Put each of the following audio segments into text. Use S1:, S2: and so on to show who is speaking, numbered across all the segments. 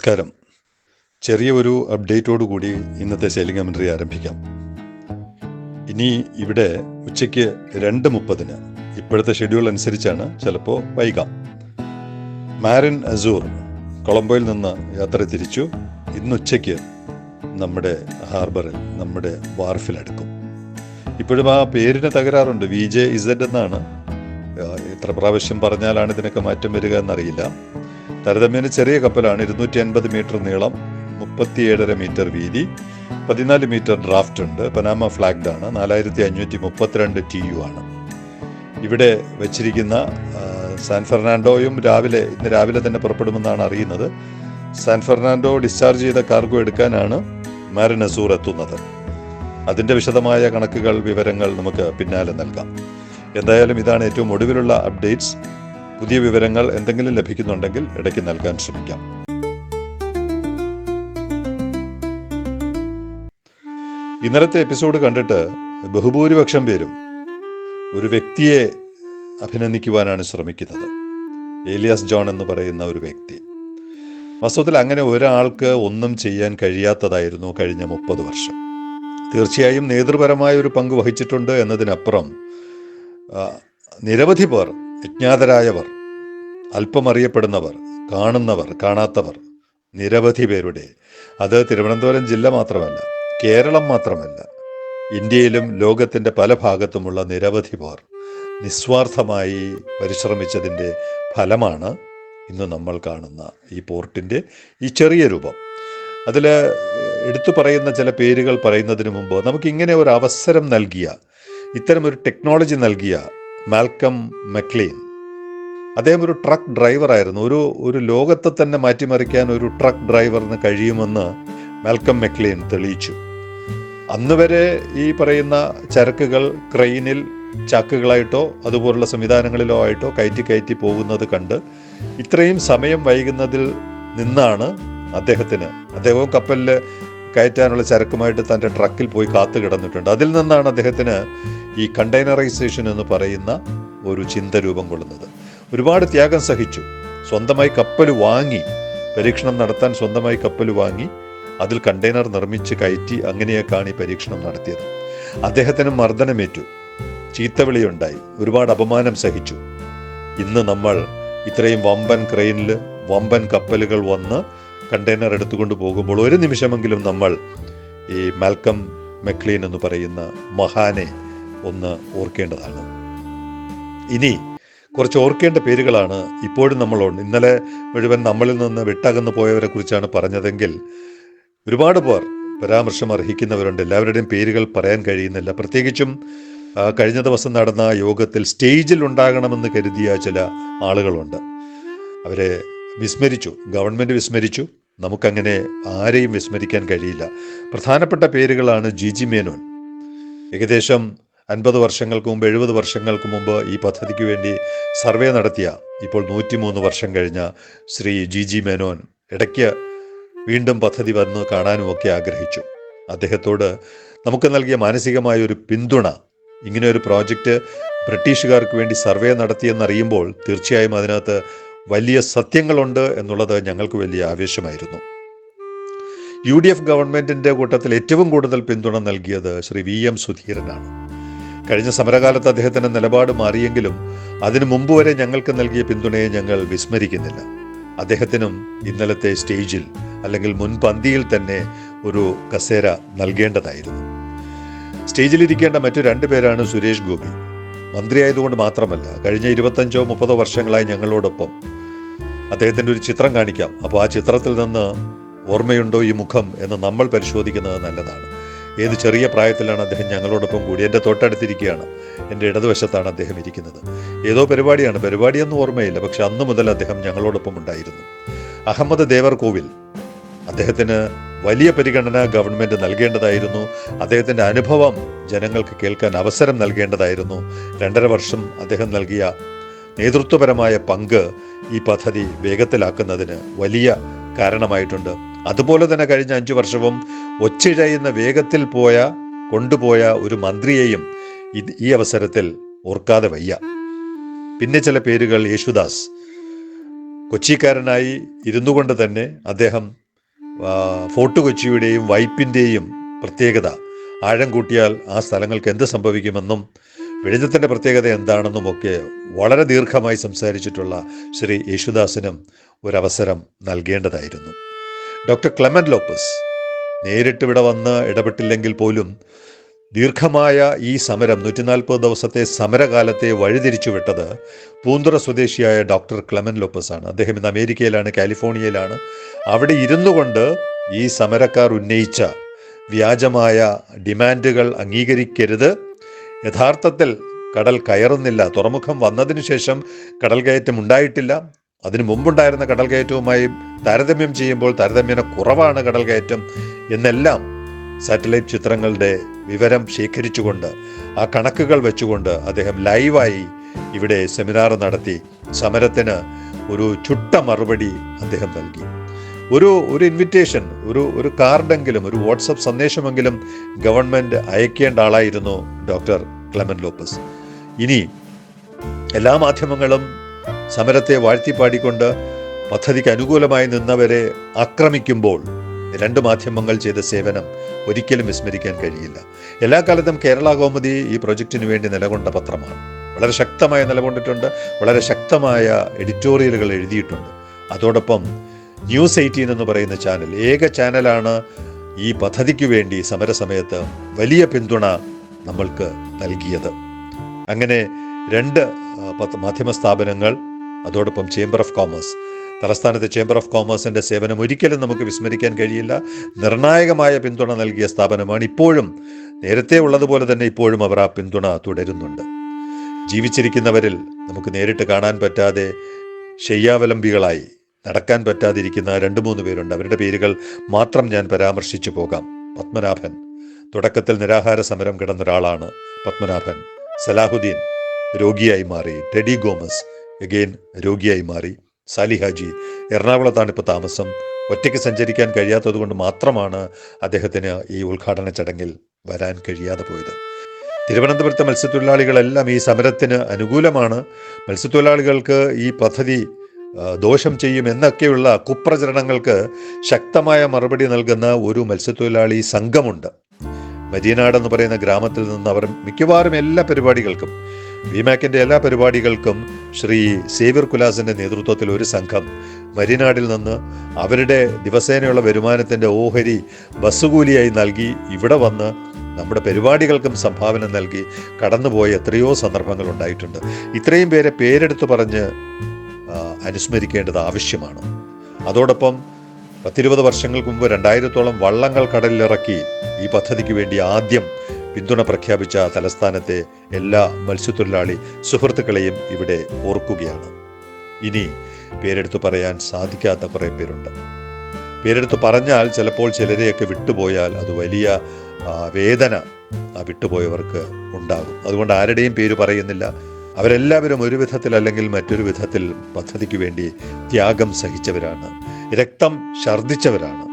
S1: നമസ്കാരം. ചെറിയ ഒരു അപ്ഡേറ്റോടു കൂടി ഇന്നത്തെ ശൈലി ആരംഭിക്കാം. ഇനി ഇവിടെ ഉച്ചയ്ക്ക് രണ്ട് മുപ്പതിന് ഇപ്പോഴത്തെ ഷെഡ്യൂൾ അനുസരിച്ചാണ് ചിലപ്പോൾ വൈകാം. മാരിൻ അസൂർ കൊളംബോയിൽ നിന്ന് യാത്ര തിരിച്ചു. ഇന്ന് ഉച്ചയ്ക്ക് നമ്മുടെ ഹാർബറിൽ നമ്മുടെ വാർഫിലടുക്കും ഇപ്പോഴും ആ പേരിന് തകരാറുണ്ട്. വി ജെ ഇസഡ് എന്നാണ്. എത്ര പ്രാവശ്യം പറഞ്ഞാലാണ് ഇതിനൊക്കെ മാറ്റം വരിക എന്നറിയില്ല. താരതമ്യേന ചെറിയ കപ്പലാണ് ഇരുന്നൂറ്റി അൻപത് മീറ്റർ നീളം മുപ്പത്തിയേഴര മീറ്റർ വീതി പതിനാല് മീറ്റർ ഡ്രാഫ്റ്റ് ഉണ്ട്. പനാമ ഫ്ലാഗ്ഡ് ആണ്. നാലായിരത്തി അഞ്ഞൂറ്റി മുപ്പത്തിരണ്ട് ടി യു ആണ്. ഇവിടെ വച്ചിരിക്കുന്ന സാൻ ഫെർണാണ്ടോയും രാവിലെ ഇന്ന് രാവിലെ തന്നെ പുറപ്പെടുമെന്നാണ് അറിയുന്നത്. സാൻ ഫെർണാണ്ടോ ഡിസ്ചാർജ് ചെയ്ത കാർഗോ എടുക്കാനാണ് മാരിനസൂർ എത്തുന്നത്. അതിന്റെ വിശദമായ കണക്കുകൾ വിവരങ്ങൾ നമുക്ക് പിന്നാലെ നൽകാം. എന്തായാലും ഇതാണ് ഏറ്റവും ഒടുവിലുള്ള അപ്ഡേറ്റ്സ്. പുതിയ വിവരങ്ങൾ എന്തെങ്കിലും ലഭിക്കുന്നുണ്ടെങ്കിൽ ഇടയ്ക്ക് നൽകാൻ ശ്രമിക്കാം. ഇന്നലത്തെ എപ്പിസോഡ് കണ്ടിട്ട് ബഹുഭൂരിപക്ഷം പേരും ഒരു വ്യക്തിയെ അഭിനന്ദിക്കുവാനാണ് ശ്രമിക്കുന്നത്. ഏലിയാസ് ജോൺ എന്ന് പറയുന്ന ഒരു വ്യക്തി. വാസ്തവത്തിൽ അങ്ങനെ ഒരാൾക്ക് ഒന്നും ചെയ്യാൻ കഴിയാത്തതായിരുന്നു കഴിഞ്ഞ മുപ്പത് വർഷം. തീർച്ചയായും നേതൃപരമായ ഒരു പങ്ക് വഹിച്ചിട്ടുണ്ട് എന്നതിനപ്പുറം നിരവധി പേർ അജ്ഞാതരായവർ അല്പമറിയപ്പെടുന്നവർ കാണുന്നവർ കാണാത്തവർ നിരവധി പേരുടെ. അത് തിരുവനന്തപുരം ജില്ല മാത്രമല്ല കേരളം മാത്രമല്ല. ഇന്ത്യയിലും ലോകത്തിന്റെ പല ഭാഗത്തുമുള്ള നിരവധി പേർ നിസ്വാർത്ഥമായി പരിശ്രമിച്ചതിന്റെ ഫലമാണ് ഇന്ന് നമ്മൾ കാണുന്ന ഈ പോർട്ടിന്റെ ഈ ചെറിയ രൂപം. അതിൽ എടുത്തു പറയുന്ന ചില പേരുകൾ പറയുന്നതിന് മുമ്പ് നമുക്കിങ്ങനെ ഒരു അവസരം നൽകിയ ഇത്തരമൊരു ടെക്നോളജി നൽകിയ മാൽക്കം മെക്ലീൻ. അദ്ദേഹം ഒരു ട്രക്ക് ഡ്രൈവറായിരുന്നു ഒരു ഒരു ലോകത്തെ തന്നെ മാറ്റിമറിക്കാൻ ഒരു ട്രക്ക് ഡ്രൈവറിന് കഴിയുമെന്ന് മാൽക്കം മെക്ലീൻ തെളിയിച്ചു. അന്ന് വരെ ഈ പറയുന്ന ചരക്കുകൾ ക്രെയിനിൽ ചാക്കുകളായിട്ടോ അതുപോലുള്ള സംവിധാനങ്ങളിലോ ആയിട്ടോ കയറ്റി കയറ്റി പോകുന്നത് കണ്ട് ഇത്രയും സമയം വൈകുന്നതിൽ നിന്നാണ് അദ്ദേഹത്തിന് അദ്ദേഹവും കപ്പലിൽ കയറ്റാനുള്ള ചരക്കുമായിട്ട് തന്റെ ട്രക്കിൽ പോയി കാത്തു കിടന്നിട്ടുണ്ട് അതിൽ നിന്നാണ് അദ്ദേഹത്തിന് ഈ കണ്ടെയ്നറൈസേഷൻ എന്ന് പറയുന്ന ഒരു ചിന്ത രൂപം കൊള്ളുന്നത്. ഒരുപാട് ത്യാഗം സഹിച്ചു. സ്വന്തമായി കപ്പൽ വാങ്ങി പരീക്ഷണം നടത്താൻ സ്വന്തമായി കപ്പൽ വാങ്ങി അതിൽ കണ്ടെയ്നർ നിർമ്മിച്ച് കയറ്റി അങ്ങനെയൊക്കെയാണ് ഈ പരീക്ഷണം നടത്തിയത്. അദ്ദേഹത്തിന് മർദ്ദനമേറ്റു. ചീത്തവിളിയുണ്ടായി. ഒരുപാട് അപമാനം സഹിച്ചു. ഇന്ന് നമ്മൾ ഇത്രയും വമ്പൻ ക്രെയിനിൽ വമ്പൻ കപ്പലുകൾ വന്ന് കണ്ടെയ്നർ എടുത്തുകൊണ്ട് പോകുമ്പോൾ ഒരു നിമിഷമെങ്കിലും നമ്മൾ ഈ മാൽക്കം മെക്ലീൻ എന്ന് പറയുന്ന മഹാനെ ഒന്ന് ഓർക്കേണ്ടതാണ്. ഇനി കുറച്ച് ഓർക്കേണ്ട പേരുകളാണ് ഇപ്പോഴും നമ്മളുണ്ട്. ഇന്നലെ മുഴുവൻ നമ്മളിൽ നിന്ന് വിട്ടകന്നു പോയവരെ കുറിച്ചാണ് പറഞ്ഞതെങ്കിൽ ഒരുപാട് പേർ പരാമർശം അർഹിക്കുന്നവരുണ്ട്. എല്ലാവരുടെയും പേരുകൾ പറയാൻ കഴിയുന്നില്ല. പ്രത്യേകിച്ചും കഴിഞ്ഞ ദിവസം നടന്ന യോഗത്തിൽ സ്റ്റേജിൽ ഉണ്ടാകണമെന്ന് കരുതിയ ചില ആളുകളുണ്ട്. അവരെ വിസ്മരിച്ചു. ഗവൺമെന്റ് വിസ്മരിച്ചു. നമുക്കങ്ങനെ ആരെയും വിസ്മരിക്കാൻ കഴിയില്ല. പ്രധാനപ്പെട്ട പേരുകളാണ് ജി ജി മേനോൻ. ഏകദേശം അൻപത് വർഷങ്ങൾക്ക് മുമ്പ് എഴുപത് വർഷങ്ങൾക്ക് മുമ്പ് ഈ പദ്ധതിക്ക് വേണ്ടി സർവേ നടത്തിയ ഇപ്പോൾ നൂറ്റിമൂന്ന് വർഷം കഴിഞ്ഞ ശ്രീ ജി ജി മേനോൻ ഇടയ്ക്ക് വീണ്ടും പദ്ധതി വന്ന് കാണാനും ഒക്കെ ആഗ്രഹിച്ചു. അദ്ദേഹത്തോട് നമുക്ക് നൽകിയ മാനസികമായ ഒരു പിന്തുണ ഇങ്ങനെ ഒരു പ്രോജക്റ്റ് ബ്രിട്ടീഷുകാർക്ക് വേണ്ടി സർവേ നടത്തിയെന്നറിയുമ്പോൾ തീർച്ചയായും അതിനകത്ത് വലിയ സത്യങ്ങളുണ്ട് എന്നുള്ളത് ഞങ്ങൾക്ക് വലിയ ആവേശമായിരുന്നു. യു ഡി എഫ് ഗവൺമെന്റിന്റെ കൂട്ടത്തിൽ ഏറ്റവും കൂടുതൽ പിന്തുണ നൽകിയത് ശ്രീ വി എം സുധീരനാണ്. കഴിഞ്ഞ സമരകാലത്ത് അദ്ദേഹത്തിന്റെ നിലപാട് മാറിയെങ്കിലും അതിനു മുമ്പ് വരെ ഞങ്ങൾക്ക് നൽകിയ പിന്തുണയെ ഞങ്ങൾ വിസ്മരിക്കുന്നില്ല. അദ്ദേഹത്തിനും ഇന്നലത്തെ സ്റ്റേജിൽ അല്ലെങ്കിൽ മുൻപന്തിയിൽ തന്നെ ഒരു കസേര നൽകേണ്ടതായിരുന്നു. സ്റ്റേജിലിരിക്കേണ്ട മറ്റു രണ്ടു പേരാണ് സുരേഷ് ഗോപി. മന്ത്രിയായതുകൊണ്ട് മാത്രമല്ല കഴിഞ്ഞ ഇരുപത്തഞ്ചോ മുപ്പതോ വർഷങ്ങളായി ഞങ്ങളോടൊപ്പം അദ്ദേഹത്തിന്റെ ഒരു ചിത്രം കാണിക്കാം. അപ്പോൾ ആ ചിത്രത്തിൽ നിന്ന് ഓർമ്മയുണ്ടോ ഈ മുഖം എന്ന് നമ്മൾ പരിശോധിക്കുന്നത് നല്ലതാണ്. ഏത് ചെറിയ പ്രായത്തിലാണ് അദ്ദേഹം ഞങ്ങളോടൊപ്പം കൂടി? എന്റെ തൊട്ടടുത്തിരിക്കുകയാണ്. എന്റെ ഇടതുവശത്താണ് അദ്ദേഹം ഇരിക്കുന്നത്. ഏതോ പരിപാടിയാണ്. പരിപാടിയൊന്നും ഓർമ്മയില്ല. പക്ഷെ അന്ന് മുതൽ അദ്ദേഹം ഞങ്ങളോടൊപ്പം ഉണ്ടായിരുന്നു. അഹമ്മദ് ദേവർ കോവിൽ അദ്ദേഹത്തിന് വലിയ പരിഗണന ഗവൺമെന്റ് നൽകേണ്ടതായിരുന്നു. അദ്ദേഹത്തിന്റെ അനുഭവം ജനങ്ങൾക്ക് കേൾക്കാൻ അവസരം നൽകേണ്ടതായിരുന്നു. രണ്ടര വർഷം അദ്ദേഹം നൽകിയ നേതൃത്വപരമായ പങ്ക് ഈ പദ്ധതി വേഗത്തിലാക്കുന്നതിന് വലിയ കാരണമായിട്ടുണ്ട്. അതുപോലെ തന്നെ കഴിഞ്ഞ അഞ്ചു വർഷവും ഒച്ചിഴയുന്ന വേഗത്തിൽ പോയ കൊണ്ടുപോയ ഒരു മന്ത്രിയെയും ഇത് ഈ അവസരത്തിൽ ഓർക്കാതെ വയ്യ. പിന്നെ ചില പേരുകൾ യേശുദാസ്. കൊച്ചിക്കാരനായി ഇരുന്നു കൊണ്ട് തന്നെ അദ്ദേഹം ഫോർട്ട് കൊച്ചിയുടെയും വൈപ്പിന്റെയും പ്രത്യേകത. ആഴം കൂട്ടിയാൽ ആ സ്ഥലങ്ങൾക്ക് എന്ത് സംഭവിക്കുമെന്നും വെളിച്ചത്തിന്റെ പ്രത്യേകത എന്താണെന്നും ഒക്കെ വളരെ ദീർഘമായി സംസാരിച്ചിട്ടുള്ള ശ്രീ യേശുദാസിനും ഒരവസരം നൽകേണ്ടതായിരുന്നു. ഡോക്ടർ ക്ലെമൻ ലോപ്പസ് നേരിട്ട് ഇവിടെ വന്ന് ഇടപെട്ടില്ലെങ്കിൽ പോലും ദീർഘമായ ഈ സമരം നൂറ്റി നാൽപ്പത് ദിവസത്തെ സമരകാലത്തെ വഴിതിരിച്ചു വിട്ടത് പൂന്തുറ സ്വദേശിയായ ഡോക്ടർ ക്ലെമൻ ലോപ്പസ് ആണ് അദ്ദേഹം ഇന്ന് അമേരിക്കയിലാണ് കാലിഫോർണിയയിലാണ്. അവിടെ ഇരുന്നു കൊണ്ട് ഈ സമരക്കാർ ഉന്നയിച്ച വ്യാജമായ ഡിമാൻഡുകൾ അംഗീകരിക്കരുത്. യഥാർത്ഥത്തിൽ കടൽ കയറുന്നില്ല. തുറമുഖം വന്നതിന് ശേഷം കടൽ കയറ്റം ഉണ്ടായിട്ടില്ല. അതിനു മുമ്പുണ്ടായിരുന്ന കടൽ കയറ്റവുമായി താരതമ്യം ചെയ്യുമ്പോൾ താരതമ്യേന കുറവാണ് കടൽ കയറ്റം എന്നെല്ലാം സാറ്റലൈറ്റ് ചിത്രങ്ങളുടെ വിവരം ശേഖരിച്ചുകൊണ്ട് ആ കണക്കുകൾ വെച്ചുകൊണ്ട് അദ്ദേഹം ലൈവായി ഇവിടെ സെമിനാർ നടത്തി സമരത്തിന് ഒരു ചുട്ട മറുപടി അദ്ദേഹം നൽകി. ഒരു ഒരു ഇൻവിറ്റേഷൻ ഒരു ഒരു കാർഡെങ്കിലും ഒരു വാട്സപ്പ് സന്ദേശമെങ്കിലും ഗവൺമെന്റ് അയക്കേണ്ട ആളായിരുന്നു ഡോക്ടർ ക്ലെമൻ ലോപ്പസ്. ഇനി എല്ലാ മാധ്യമങ്ങളും സമരത്തെ വാഴ്ത്തിപ്പാടിക്കൊണ്ട് പദ്ധതിക്ക് അനുകൂലമായി നിന്നവരെ ആക്രമിക്കുമ്പോൾ രണ്ട് മാധ്യമങ്ങൾ ചെയ്ത സേവനം ഒരിക്കലും വിസ്മരിക്കാൻ കഴിയില്ല. എല്ലാ കാലത്തും കേരള കോമതി ഈ പ്രൊജക്റ്റിന് വേണ്ടി നിലകൊണ്ട പത്രമാണ്. വളരെ ശക്തമായി നിലകൊണ്ടിട്ടുണ്ട്. വളരെ ശക്തമായ എഡിറ്റോറിയലുകൾ എഴുതിയിട്ടുണ്ട്. അതോടൊപ്പം ന്യൂസ് എയ്റ്റീൻ എന്ന് പറയുന്ന ചാനൽ ഏക ചാനലാണ് ഈ പദ്ധതിക്ക് വേണ്ടി സമരസമയത്ത് വലിയ പിന്തുണ നമ്മൾക്ക് നൽകിയത്. അങ്ങനെ രണ്ട് മാധ്യമ സ്ഥാപനങ്ങൾ അതോടൊപ്പം ചേംബർ ഓഫ് കോമേഴ്സ് തലസ്ഥാനത്തെ ചേംബർ ഓഫ് കോമേഴ്സിന്റെ സേവനം ഒരിക്കലും നമുക്ക് വിസ്മരിക്കാൻ കഴിയില്ല. നിർണായകമായ പിന്തുണ നൽകിയ സ്ഥാപനമാണ് ഇപ്പോഴും. നേരത്തെ ഉള്ളതുപോലെ തന്നെ ഇപ്പോഴും അവർ ആ പിന്തുണ തുടരുന്നുണ്ട്. ജീവിച്ചിരിക്കുന്നവരിൽ നമുക്ക് നേരിട്ട് കാണാൻ പറ്റാതെ ശയ്യാവലംബികളായി നടക്കാൻ പറ്റാതിരിക്കുന്ന രണ്ട് മൂന്ന് പേരുണ്ട്. അവരുടെ പേരുകൾ മാത്രം ഞാൻ പരാമർശിച്ചു പോകാം. പത്മനാഭൻ. തുടക്കത്തിൽ നിരാഹാര സമരം കിടന്ന ഒരാളാണ് പത്മനാഭൻ. സലാഹുദ്ദീൻ രോഗിയായി മാറി. Teddy Gomez. എഗെയിൻ രോഗിയായി മാറി. സാലിഹാജി എറണാകുളത്താണ് ഇപ്പോൾ താമസം. ഒറ്റയ്ക്ക് സഞ്ചരിക്കാൻ കഴിയാത്തത് കൊണ്ട് മാത്രമാണ് അദ്ദേഹത്തിന് ഈ ഉദ്ഘാടന ചടങ്ങിൽ വരാൻ കഴിയാതെ പോയത്. തിരുവനന്തപുരത്തെ മത്സ്യത്തൊഴിലാളികളെല്ലാം ഈ സമരത്തിന് അനുകൂലമാണ്. മത്സ്യത്തൊഴിലാളികൾക്ക് ഈ പദ്ധതി ദോഷം ചെയ്യും എന്നൊക്കെയുള്ള കുപ്രചരണങ്ങൾക്ക് ശക്തമായ മറുപടി നൽകുന്ന ഒരു മത്സ്യത്തൊഴിലാളി സംഘമുണ്ട്. മരീനാട് എന്ന് പറയുന്ന ഗ്രാമത്തിൽ നിന്ന് അവർ മിക്കവാറും എല്ലാ പരിപാടികൾക്കും വിമാക്കിന്റെ എല്ലാ പരിപാടികൾക്കും ശ്രീ സേവ്യർ കുലാസിന്റെ നേതൃത്വത്തിൽ ഒരു സംഘം. മരിനാടിൽ നിന്ന് അവരുടെ ദിവസേനയുള്ള വരുമാനത്തിന്റെ ഓഹരി ബസ്സുകൂലിയായി നൽകി ഇവിടെ വന്ന് നമ്മുടെ പരിപാടികൾക്കും സംഭാവന നൽകി കടന്നുപോയ എത്രയോ സന്ദർഭങ്ങൾ ഉണ്ടായിട്ടുണ്ട്. ഇത്രയും പേരെ പേരെടുത്ത് പറഞ്ഞ് അനുസ്മരിക്കേണ്ടത് ആവശ്യമാണ്. അതോടൊപ്പം പത്തിരുപത് വർഷങ്ങൾക്ക് മുമ്പ് രണ്ടായിരത്തോളം വള്ളങ്ങൾ കടലിലിറക്കി ഈ പദ്ധതിക്ക് വേണ്ടി ആദ്യം പിന്തുണ പ്രഖ്യാപിച്ച തലസ്ഥാനത്തെ എല്ലാ മത്സ്യത്തൊഴിലാളി സുഹൃത്തുക്കളെയും ഇവിടെ ഓർക്കുകയാണ്. ഇനി പേരെടുത്തു പറയാൻ സാധിക്കാത്ത കുറേ പേരുണ്ട്. പേരെടുത്ത് പറഞ്ഞാൽ ചിലപ്പോൾ ചിലരെയൊക്കെ വിട്ടുപോയാൽ അത് വലിയ വേദന ആ വിട്ടുപോയവർക്ക് ഉണ്ടാകും. അതുകൊണ്ട് ആരുടെയും പേര് പറയുന്നില്ല. അവരെല്ലാവരും ഒരു വിധത്തിൽ അല്ലെങ്കിൽ മറ്റൊരു വിധത്തിൽ പദ്ധതിക്ക് വേണ്ടി ത്യാഗം സഹിച്ചവരാണ്. രക്തം ഛർദ്ദിച്ചവരാണ്.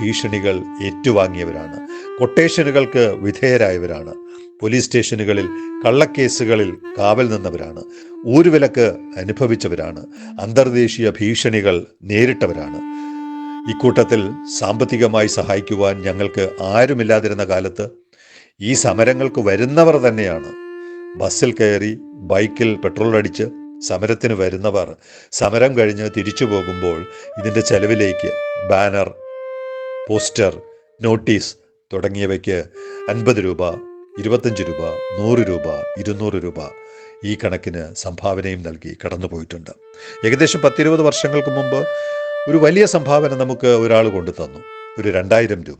S1: ഭീഷണികൾ ഏറ്റുവാങ്ങിയവരാണ്. കൊട്ടേഷനുകൾക്ക് വിധേയരായവരാണ്. പോലീസ് സ്റ്റേഷനുകളിൽ കള്ളക്കേസുകളിൽ കാവൽ നിന്നവരാണ്. ഊരുവിലക്ക് അനുഭവിച്ചവരാണ്. അന്തർദേശീയ ഭീഷണികൾ നേരിട്ടവരാണ്. ഇക്കൂട്ടത്തിൽ സാമ്പത്തികമായി സഹായിക്കുവാൻ ഞങ്ങൾക്ക് ആരുമില്ലാതിരുന്ന കാലത്ത് ഈ സമരങ്ങൾക്ക് വരുന്നവർ തന്നെയാണ്. ബസ്സിൽ കയറി ബൈക്കിൽ പെട്രോൾ അടിച്ച് സമരത്തിന് വരുന്നവർ. സമരം കഴിഞ്ഞ് തിരിച്ചു പോകുമ്പോൾ ഇതിന്റെ ചെലവിലേക്ക് ബാനർ പോസ്റ്റർ നോട്ടീസ് തുടങ്ങിയവയ്ക്ക് അൻപത് രൂപ ഇരുപത്തഞ്ച് രൂപ നൂറ് രൂപ ഇരുന്നൂറ് രൂപ ഈ കണക്കിന് സംഭാവനയും നൽകി കടന്നുപോയിട്ടുണ്ട്. ഏകദേശം പത്തിരുപത് വർഷങ്ങൾക്ക് മുമ്പ് ഒരു വലിയ സംഭാവന നമുക്ക് ഒരാൾ കൊണ്ടു തന്നു ഒരു രണ്ടായിരം രൂപ.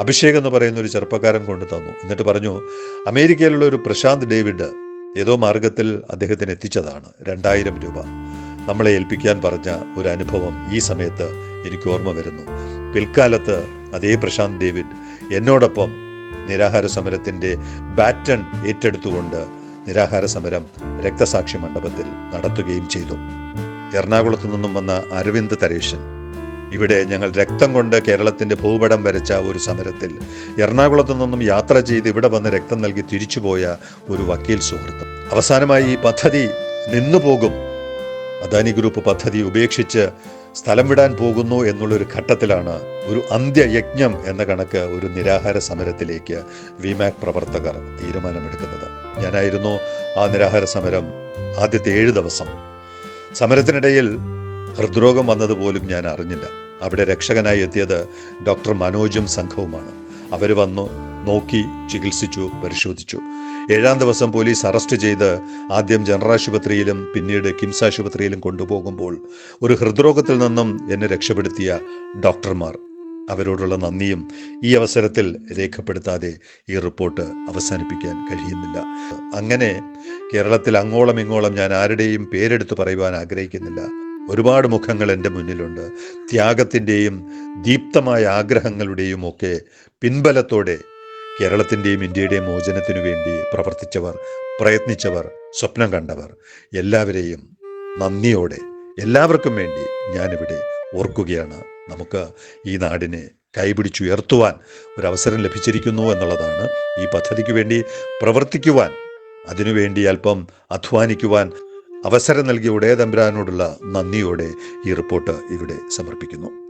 S1: അഭിഷേക് എന്ന് പറയുന്ന ഒരു ചെറുപ്പക്കാരൻ കൊണ്ടു തന്നു. എന്നിട്ട് പറഞ്ഞു അമേരിക്കയിലുള്ള ഒരു പ്രശാന്ത് ഡേവിഡ് ഏതോ മാർഗത്തിൽ അദ്ദേഹത്തിന് എത്തിച്ചതാണ് രണ്ടായിരം രൂപ. നമ്മളെ ഏൽപ്പിക്കാൻ പറഞ്ഞ ഒരു അനുഭവം ഈ സമയത്ത് എനിക്ക് ഓർമ്മ വരുന്നു. പിൽക്കാലത്ത് അതേ പ്രശാന്ത് ഡേവിഡ് എന്നോടൊപ്പം നിരാഹാര സമരത്തിന്റെ ബാറ്റൺ ഏറ്റെടുത്തുകൊണ്ട് നിരാഹാര സമരം രക്തസാക്ഷി മണ്ഡപത്തിൽ നടത്തുകയും ചെയ്തു. എറണാകുളത്തു നിന്നും വന്ന അരവിന്ദ് തരേശൻ ഇവിടെ ഞങ്ങൾ രക്തം കൊണ്ട് കേരളത്തിന്റെ ഭൂപടം വരച്ച ഒരു സമരത്തിൽ എറണാകുളത്തു നിന്നും യാത്ര ചെയ്ത് ഇവിടെ വന്ന് രക്തം നൽകി തിരിച്ചുപോയ ഒരു വക്കീൽ സുഹൃത്ത്. അവസാനമായി ഈ പദ്ധതി നിന്നുപോകും. അദാനി ഗ്രൂപ്പ് പദ്ധതി ഉപേക്ഷിച്ച് സ്ഥലം വിടാൻ പോകുന്നു എന്നുള്ളൊരു ഘട്ടത്തിലാണ് ഒരു അന്ത്യയജ്ഞം എന്ന കണക്ക് ഒരു നിരാഹാര സമരത്തിലേക്ക് വിമാക് പ്രവർത്തകർ തീരുമാനമെടുക്കുന്നത്. ഞാനായിരുന്നു ആ നിരാഹാര സമരം ആദ്യത്തെ ഏഴ് ദിവസം. സമരത്തിനിടയിൽ ഹൃദ്രോഗം വന്നതുപോലും ഞാൻ അറിഞ്ഞില്ല. അവിടെ രക്ഷകനായി എത്തിയത് ഡോക്ടർ മനോജും സംഘവുമാണ്. അവർ വന്നു നോക്കി ചികിത്സിച്ചു പരിശോധിച്ചു. ഏഴാം ദിവസം പോലീസ് അറസ്റ്റ് ചെയ്ത് ആദ്യം ജനറൽ ആശുപത്രിയിലും പിന്നീട് കിംസ് ആശുപത്രിയിലും കൊണ്ടുപോകുമ്പോൾ ഒരു ഹൃദ്രോഗത്തിൽ നിന്നും എന്നെ രക്ഷപ്പെടുത്തിയ ഡോക്ടർമാർ. അവരോടുള്ള നന്ദിയും ഈ അവസരത്തിൽ രേഖപ്പെടുത്താതെ ഈ റിപ്പോർട്ട് അവസാനിപ്പിക്കാൻ കഴിയുന്നില്ല. അങ്ങനെ കേരളത്തിൽ അങ്ങോളം ഇങ്ങോളം ഞാൻ ആരുടെയും പേരെടുത്ത് പറയുവാൻ ആഗ്രഹിക്കുന്നില്ല. ഒരുപാട് മുഖങ്ങൾ എന്റെ മുന്നിലുണ്ട്. ത്യാഗത്തിന്റെയും ദീപ്തമായ ആഗ്രഹങ്ങളുടെയും ഒക്കെ പിൻബലത്തോടെ കേരളത്തിന്റെയും ഇന്ത്യയുടെയും മോചനത്തിനു വേണ്ടി പ്രവർത്തിച്ചവർ പ്രയത്നിച്ചവർ സ്വപ്നം കണ്ടവർ എല്ലാവരെയും നന്ദിയോടെ എല്ലാവർക്കും വേണ്ടി ഞാനിവിടെ ഓർക്കുകയാണ്. നമുക്ക് ഈ നാടിനെ കൈപിടിച്ചുയർത്തുവാൻ ഒരവസരം ലഭിച്ചിരിക്കുന്നു എന്നുള്ളതാണ് ഈ പദ്ധതിക്ക് വേണ്ടി പ്രവർത്തിക്കുവാൻ അതിനുവേണ്ടി അല്പം അധ്വാനിക്കുവാൻ അവസരം നൽകിയ ഉടയ തമ്പുരാനോടുള്ള നന്ദിയോടെ ഈ റിപ്പോർട്ട് ഇവിടെ സമർപ്പിക്കുന്നു.